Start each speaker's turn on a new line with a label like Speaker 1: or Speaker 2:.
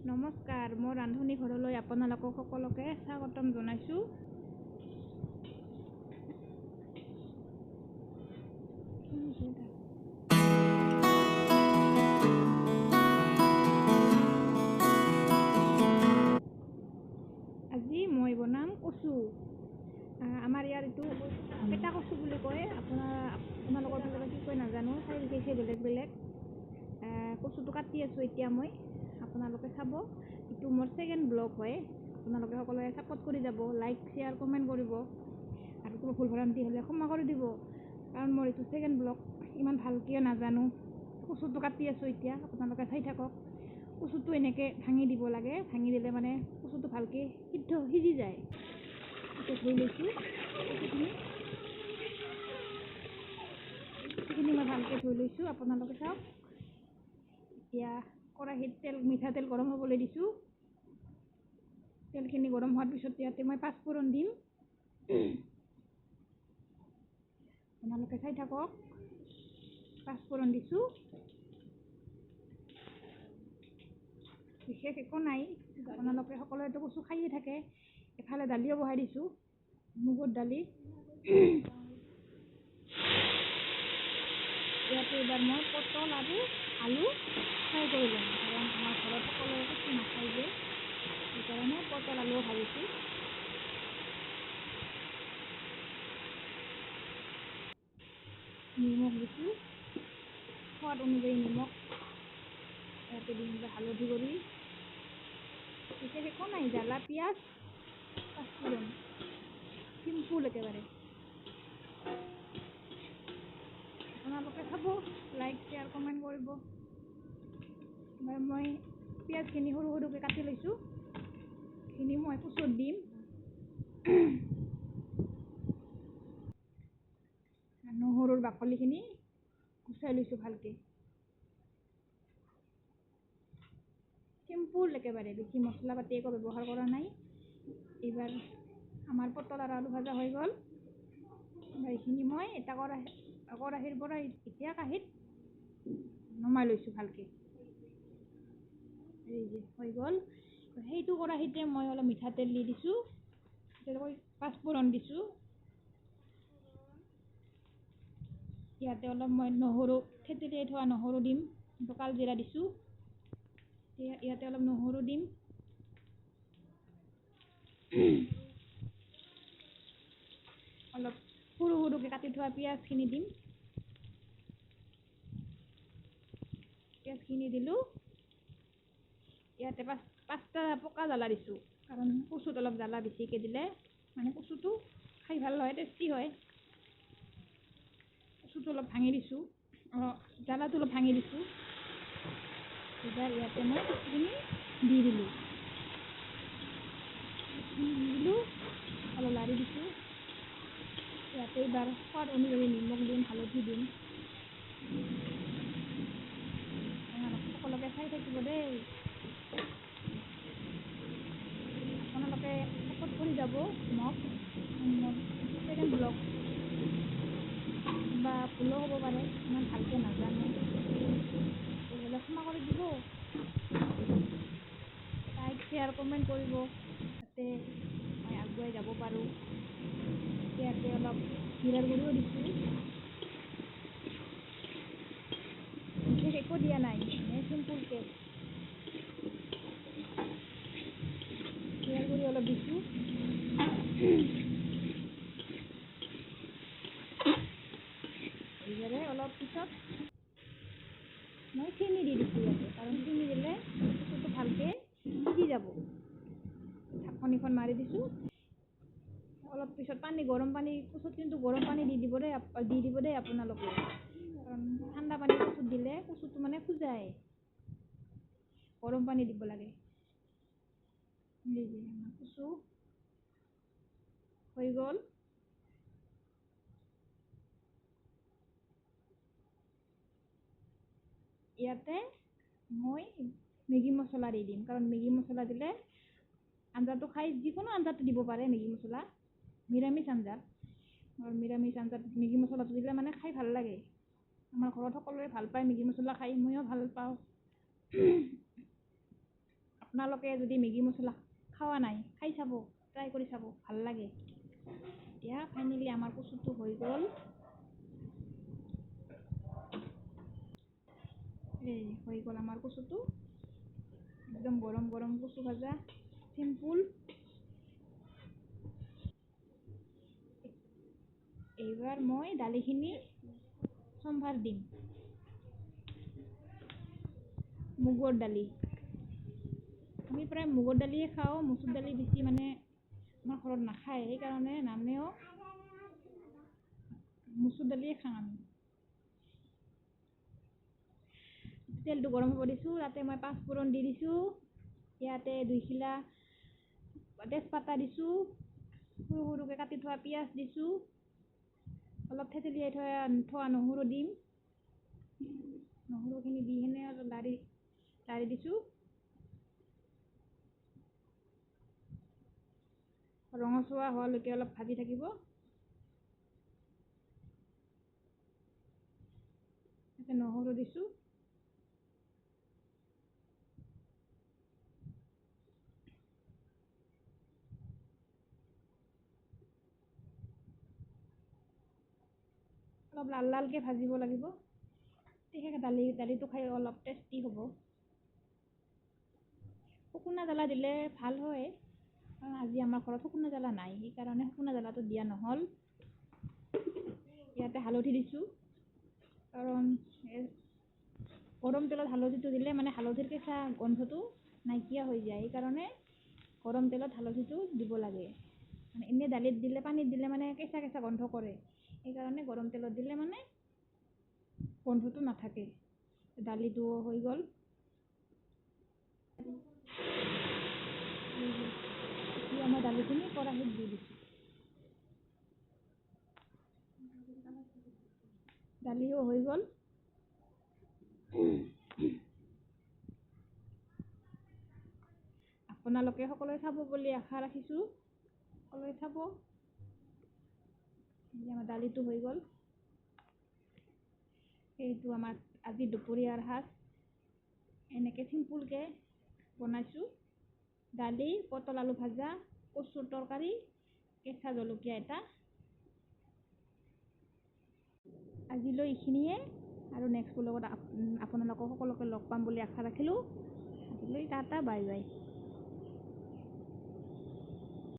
Speaker 1: নমস্কাৰ মোৰ ৰান্ধনী ঘৰলৈ আপোনালোকক সকলোকে স্বাগতম জনাইছোঁ। আজি মই বনাম কচু। আমাৰ ইয়াৰ এইটো পেটা কচু বুলি কয়। আপোনাৰ আপোনালোকৰ ফালে কি কয় নাজানো। ঠাই বিশেষে বেলেগ বেলেগ। কচুটো কাটি আছোঁ এতিয়া মই। আপোনালোকে চাব। এইটো মোৰ ছেকেণ্ড ব্লগ হয়। আপোনালোকে সকলোৱে ছাপোৰ্ট কৰি যাব লাইক শ্বেয়াৰ কমেণ্ট কৰিব। আৰু কিবা ভুল ভ্ৰান্তি হ'লে ক্ষমা কৰি দিব। কাৰণ মোৰ এইটো ছেকেণ্ড ব্লগ ইমান ভালকৈ নাজানো। কচুটো কাটি আছোঁ এতিয়া আপোনালোকে চাই থাকক। কচুটো এনেকৈ ভাঙি দিব লাগে ভাঙি দিলে মানে কচুটো ভালকৈ সিদ্ধ সিজি যায়। এতিয়া ধুই লৈছোঁ। কচুখিনি কচুখিনি মই ভালকৈ ধুই লৈছোঁ আপোনালোকে চাওক। এতিয়া কেৰাহীত তেল মিঠাতেল গৰম হ'বলৈ দিছোঁ। তেলখিনি গৰম হোৱাৰ পিছত ইয়াতে মই পাঁচফোৰণ দিম। আপোনালোকে চাই থাকক। পাঁচফোৰণ দিছোঁ। বিশেষ একো নাই। আপোনালোকে সকলোৱেতো কচু খায়ে থাকে। এফালে দালিও বহাই দিছোঁ মুগৰ দালি। ইয়াতে এইবাৰ মই পটল আৰু আলু ফ্ৰাই কৰি ল'ম কাৰণ আমাৰ ঘৰত সকলোৱে কচু নাখায় যে সেইকাৰণে পটল আলুও ভাজিছোঁ নিমখ দিছোঁ সোৱাদ অনুযায়ী নিমখ ইয়াতে দিম যে হালধি গুড়ি বিশেষ একো নাই জ্বালা পিঁয়াজ পাঁচফোৰণ চিম্পুল একেবাৰে আপোনালোকে চাব লাইক শ্বেয়াৰ কমেণ্ট কৰিব মই পিঁয়াজখিনি সৰু সৰুকৈ কাটি লৈছোঁ এইখিনি মই কুচত দিম নহৰুৰ বাকলিখিনি গুচাই লৈছোঁ ভালকৈ চিম্পুল একেবাৰে বেছি মছলা পাতি একো ব্যৱহাৰ কৰা নাই। এইবাৰ আমাৰ পটল আৰু আলু ভাজা হৈ গ'ল। এইখিনি মই এটা কেৰাহী কেৰাহীৰ পৰা এতিয়া কাঁহীত নমাই লৈছোঁ ভালকৈ। হৈ গ'ল। সেইটো কেৰাহীতে মই অলপ মিঠাতেল দি দিছোঁ। তেনেকৈ পাঁচফোৰণ দিছোঁ। ইয়াতে অলপ মই নহৰু থেতেলিয়াই থোৱা নহৰু দিম। কাল জিৰা দিছোঁ। ইয়া- ইয়াতে অলপ নহৰু দিম। অলপ সৰু সৰুকৈ কাটি থোৱা পিঁয়াজখিনি দিম। পিঁয়াজখিনি দিলোঁ। ইয়াতে পাঁচ পাঁচটা পকা জ্বালা দিছোঁ। কাৰণ কচুত অলপ জ্বালা বেছিকৈ দিলে মানে কচুটো খাই ভাল হয় টেষ্টি হয়। কচুটো অলপ ভাঙি দিছোঁ। অঁ জ্বালাটো অলপ ভাঙি দিছোঁ। এইবাৰ ইয়াতে মই কচুখিনি দি দিলোঁ দি দিলোঁ অলপ লাৰি দিছোঁ ইয়াতে এইবাৰ সোৱাদ অনুযায়ী নিমখ দিম হালধি দিম কমেণ্ট কৰিব যাতে মই আগুৱাই যাব পাৰোঁ। ইয়াতে অলপ জিৰাৰ গুড়িও দিছোঁ। বিশেষ একো দিয়া নাই এনেই চিম্পুলকৈ। জিৰাৰ গুড়ি অলপ দিছোঁ। অলপ পিছত মই চেনি দি দিছোঁ ইয়াতে কাৰণ চেনি দিলে বস্তুটো ভালকৈ সিজি যাব। ঢাকনিখন মাৰি দিছোঁ। অলপ পিছত পানী গৰম পানী কচুত কিন্তু গৰম পানী দি দিব দেই দি দিব দেই আপোনালোকে। কাৰণ ঠাণ্ডা পানী কচুত দিলে কচুটো মানে খুজায় গৰম পানী দিব লাগে। কচু হৈ গ'ল। ইয়াতে মই মেগী মছলা দি দিম। কাৰণ মেগী মছলা দিলে আঞ্জাটো খাই যিকোনো আঞ্জাটো দিব পাৰে মেগী মছলা নিৰামিষ আঞ্জাত আৰু নিৰামিষ আঞ্জাত মেগী মছলাটো দিলে মানে খাই ভাল লাগে। আমাৰ ঘৰত সকলোৱে ভাল পায় মেগী মছলা খাই ময়ো ভাল পাওঁ। আপোনালোকে যদি মেগী মছলা খোৱা নাই খাই চাব ট্ৰাই কৰি চাব ভাল লাগে। এতিয়া ফাইনেলি আমাৰ কচুটো হৈ গ'ল। এই হৈ গ'ল আমাৰ কচুটো। একদম গৰম গৰম কচু ভাজা। চিম্পুল এইবাৰ মই দালিখিনি সম্ভাৰ দিম মুগৰ দালি আমি প্ৰায় মুগৰ দালিয়ে খাওঁ মচুৰ দালি বেছি মানে আমাৰ ঘৰত নাখায় সেইকাৰণে নানেও মচুৰ দালিয়ে খাওঁ আমি। তেলটো গৰম হ'ব দিছোঁ তাতে মই পাঁচফোৰণ দি দিছোঁ ইয়াতে দুইখিলা তেজপাতা দিছোঁ সৰু সৰুকৈ কাটি থোৱা পিঁয়াজ দিছোঁ অলপ থেতেলিয়াই থোৱা থোৱা নহৰু দিম নহৰুখিনি দি কিনে অলপ লাৰি লাৰি দিছোঁ ৰঙচুৱা হোৱালৈকে অলপ ভাজি থাকিব নহৰু দিছোঁ অলপ লাল লালকৈ ভাজিব লাগিব। তেতিয়াহে দালি দালিটো খাই অলপ টেষ্টি হ'ব। শুকনা জ্বালা দিলে ভাল হয়। কাৰণ আজি আমাৰ ঘৰত শুকনা জ্বালা নাই সেইকাৰণে শুকনা জ্বালাটো দিয়া নহ'ল। ইয়াতে হালধি দিছোঁ। কাৰণ গৰম তেলত হালধিটো দিলে মানে হালধিৰ কেঁচা গোন্ধটো নাইকিয়া হৈ যায় সেইকাৰণে গৰম তেলত হালধিটো দিব লাগে। মানে এনেই দালিত দিলে পানীত দিলে মানে কেঁচা কেঁচা গোন্ধ কৰে। সেইকাৰণে গৰম তেলত দিলে মানে গোন্ধটো নাথাকে। দালিটো হৈ গ'ল। মই দালিখিনি কেৰাহীত দি দিছোঁ। দালিও হৈ গ'ল। আপোনালোকে সকলোৱে চাব বুলি আশা ৰাখিছোঁ। সকলোৱে চাব আমাৰ দালিটো হৈ গ'ল। সেইটো আমাৰ আজি দুপৰীয়াৰ সাজ এনেকৈ চিম্পুলকৈ বনাইছোঁ। দালি পটল আলু ভাজা কচুৰ তৰকাৰী কেঁচা জলকীয়া এটা। আজিলৈ এইখিনিয়ে আৰু নেক্সট ব্লগত আপ আপোনালোকক সকলোকে লগ পাম বুলি আশা ৰাখিলোঁ। আজিলৈ টাটা বাই বাই।